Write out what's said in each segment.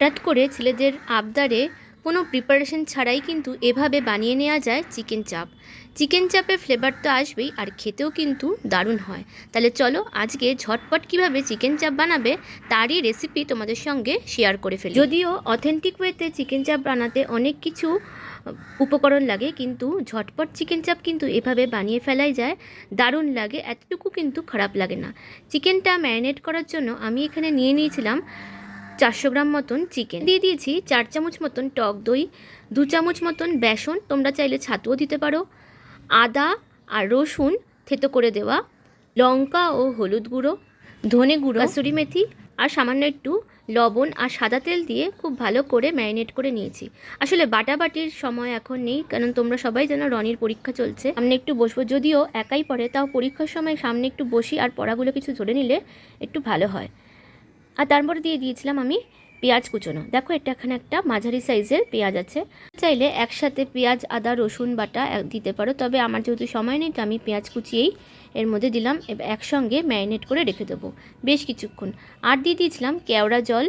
হঠাৎ করে ছেলেদের আবদারে কোনো প্রিপারেশন ছাড়াই কিন্তু এভাবে বানিয়ে নেওয়া যায় চিকেন চাপ চিকেন চাপের ফ্লেভার তো আসবেই, আর খেতেও কিন্তু দারুণ হয়। তাহলে চলো আজকে ঝটপট কীভাবে চিকেন চাপ বানাবে তারই রেসিপি তোমাদের সঙ্গে শেয়ার করে ফেলি। যদিও অথেন্টিক ওয়েতে চিকেন চাপ বানাতে অনেক কিছু উপকরণ লাগে, কিন্তু ঝটপট চিকেন চাপ কিন্তু এভাবে বানিয়ে ফেলাই যায়, দারুণ লাগে, এতটুকু কিন্তু খারাপ লাগে না। চিকেনটা ম্যারিনেট করার জন্য আমি এখানে নিয়ে নিয়েছিলাম চারশো গ্রাম মতন চিকেন। দিয়ে দিয়েছি চার চামচ মতন টক দই, দু চামচ মতন বেসন, তোমরা চাইলে ছাতুও দিতে পারো। আদা আর রসুন থেতো করে দেওয়া, লঙ্কা ও হলুদ গুঁড়ো, ধনে গুঁড়ো, কাসুরি মেথি আর সামান্য একটু লবণ আর সাদা তেল দিয়ে খুব ভালো করে ম্যারিনেট করে নিয়েছি। আসলে বাটাবাটির সময় এখন নেই, কারণ তোমরা সবাই জানো রনির পরীক্ষা চলছে। সামনে একটু বসবো, যদিও একাই পড়ে, তাও পরীক্ষার সময় সামনে একটু বসি আর পড়াগুলো কিছু ধরে নিলে একটু ভালো হয়। আর তারপরে দিয়ে দিয়েছিলাম আমি পেঁয়াজ কুচোনো। দেখো এটা এখানে একটা মাঝারি সাইজের পেঁয়াজ আছে। চাইলে একসাথে পেঁয়াজ, আদা, রসুন, বাটা দিতে পারো। তবে আমার যেহেতু সময় নেই, তো আমি পেঁয়াজ কুচিয়েই এর মধ্যে দিলাম। একসঙ্গে ম্যারিনেট করে রেখে দেবো বেশ কিছুক্ষণ। আর দিয়ে দিয়েছিলাম কেওড়া জল,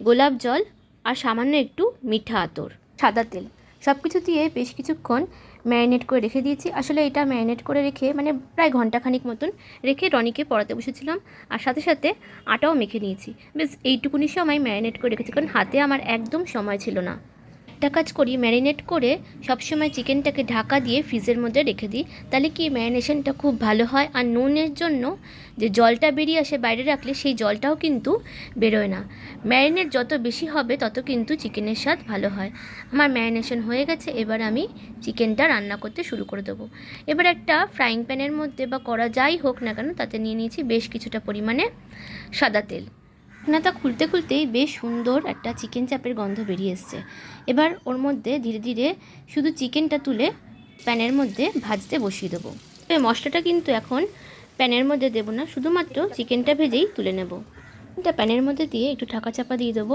গোলাপ জল আর সামান্য একটু মিঠা আতর, সাদা তেল। সব কিছু দিয়ে বেশ কিছুক্ষণ ম্যারিনেট করে রেখে দিয়েছি। আসলে এটা ম্যারিনেট করে রেখে মানে প্রায় ঘন্টাখানিক মতন রেখে রনিকে পড়াতে বসেছিলাম। আর সাথে সাথে আটাও মেখে নিয়েছি। বেশ, এইটুকুনি সময় ম্যারিনেট করে রেখেছি। কারণ হাতে আমার একদম সময় ছিল না। একটা কাজ করি ম্যারিনেট করে সবসময় চিকেনটাকে ঢাকা দিয়ে ফ্রিজের মধ্যে রেখে দিই। তাহলে কি ম্যারিনেশনটা খুব ভালো হয়? আর নুনের জন্য যে জলটা বেরিয়ে আসে বাইরে রাখলে সেই জলটাও কিন্তু বেরোয় না। ম্যারিনেট যত বেশি হবে, তত কিন্তু চিকেনের স্বাদ ভালো হয়। আমার ম্যারিনেশন হয়ে গেছে, এবার আমি চিকেনটা রান্না করতে শুরু করে দেবো। এবার একটা ফ্রাইং প্যানের মধ্যে বা করা যাই হোক না কেন, তাতে নিয়ে নিয়েছি বেশ কিছুটা পরিমাণে সাদা তেল। ঢাকনাটা খুলতে খুলতেই বেশ সুন্দর একটা চিকেন চাপের গন্ধ বেরিয়ে এসছে। এবার ওর মধ্যে ধীরে ধীরে শুধু চিকেনটা তুলে প্যানের মধ্যে ভাজতে বসিয়ে দেবো। মশলাটা কিন্তু এখন প্যানের মধ্যে দেবো না, শুধুমাত্র চিকেনটা ভেজেই তুলে নেব। এটা প্যানের মধ্যে দিয়ে একটু ঢাকা চাপা দিয়ে দেবো।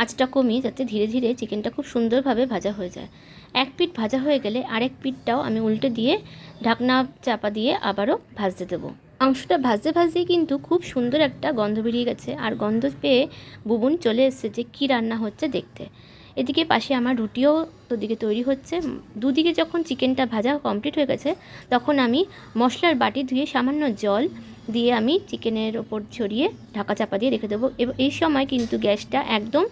আঁচটা কমিয়ে যাতে ধীরে ধীরে চিকেনটা খুব সুন্দরভাবে ভাজা হয়ে যায়। এক পিঠ ভাজা হয়ে গেলে আরেক পিঠটাও আমি উল্টে দিয়ে ঢাকনা চাপা দিয়ে আবারও ভাজতে দেবো। মাংসটা ভাজতে ভাজতেই কিন্তু খুব সুন্দর একটা গন্ধ বেরিয়ে গেছে। আর গন্ধ পেয়ে বুবুন চলে এসেছে যে কী রান্না হচ্ছে দেখতে। এদিকে পাশে আমার রুটিও ওদিকে তৈরি হচ্ছে। দুদিকে যখন চিকেনটা ভাজা কমপ্লিট হয়ে গেছে, তখন আমি মশলার বাটি ধুয়ে সামান্য জল দিয়ে আমি চিকেনের ওপর ছড়িয়ে ঢাকা চাপা দিয়ে রেখে দেবো। এব- এই সময় কিন্তু গ্যাসটা একদম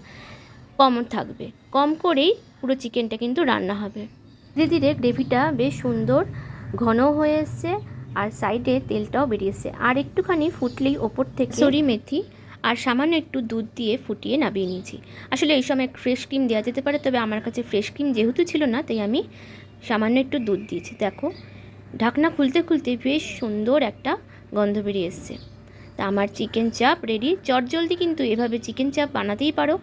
কম থাকবে। কম করেই পুরো চিকেনটা কিন্তু রান্না হবে। ধীরে ধীরে গ্রেভিটা বেশ সুন্দর ঘন হয়ে এসছে। আর সাইডে তেলটাও বেরিয়েছে। আর একটুখানি ফুটলেই ওপর থেকে সরি মেথি, আর সামান্য একটু দুধ দিয়ে ফুটিয়ে নামিয়ে নিয়েছি। আসলে এই সময় ফ্রেশ ক্রিম দেওয়া যেতে পারে, তবে আমার কাছে ফ্রেশ ক্রিম যেহেতু ছিল না, তাই আমি সামান্য একটু দুধ দিয়েছি। দেখো, ঢাকনা খুলতে খুলতে বেশ সুন্দর একটা গন্ধ বেরিয়ে এসছে। তা আমার চিকেন চাপ রেডি চটজলদি কিন্তু এভাবে চিকেন চাপ বানাতেই পারো।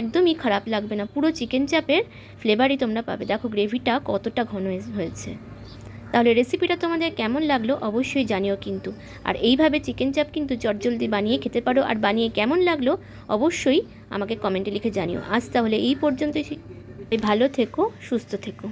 একদমই খারাপ লাগবে না। পুরো চিকেন চাপের ফ্লেভারই তোমরা পাবে। দেখো গ্রেভিটা কতটা ঘন হয়েছে। তাহলে রেসিপিটা তোমাদের কেমন লাগল অবশ্যই জানিও কিন্তু। আর এইভাবে চিকেন চাপ কিন্তু চটজলদি বানিয়ে খেতে পারো, আর বানিয়ে কেমন লাগল অবশ্যই আমাকে কমেন্টে লিখে জানিও। আজ তাহলে এই পর্যন্তই, ভালো থেকো, সুস্থ থেকো।